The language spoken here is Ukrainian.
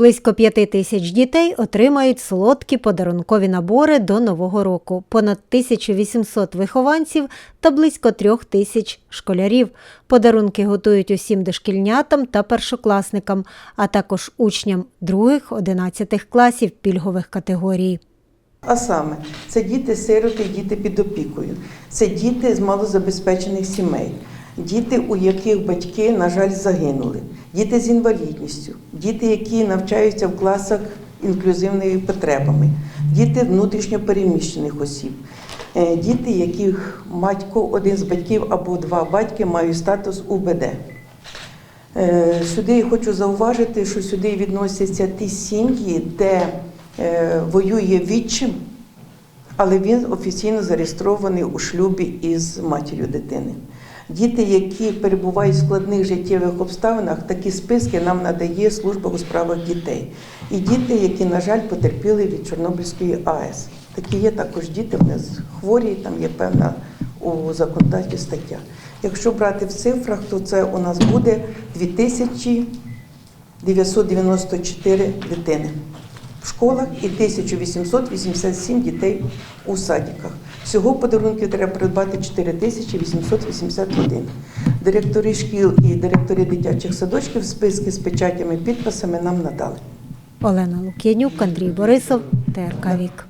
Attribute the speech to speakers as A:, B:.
A: Близько п'яти тисяч дітей отримають солодкі подарункові набори до Нового року, понад 1800 вихованців та близько трьох тисяч школярів. Подарунки готують усім дошкільнятам та першокласникам, а також учням других 11 класів пільгових категорій.
B: А саме, це діти-сироти, діти під опікою, це діти з малозабезпечених сімей, діти, у яких батьки, на жаль, загинули, діти з інвалідністю, діти, які навчаються в класах інклюзивними потребами, діти внутрішньо переміщених осіб, е, діти, яких батько, один з батьків або два батьки мають статус УБД. Е, Сюди я хочу зауважити, що сюди відносяться ті сім'ї, де е, воює відчим, але він офіційно зареєстрований у шлюбі із матір'ю дитини. Діти, які перебувають в складних життєвих обставинах, такі списки нам надає служба у справах дітей. І діти, які, на жаль, потерпіли від Чорнобильської АЕС. Такі є також діти, вони хворі, там є певна у законодавстві стаття. Якщо брати в цифрах, то це у нас буде 2994 дитини в школах і 1887 дітей у садиках. Всього подарунків треба придбати 4881. Директори шкіл і директори дитячих садочків списки з печатями, підписами нам надали.
A: Олена Лук'янюк, Андрій Борисов, ТРК Вік.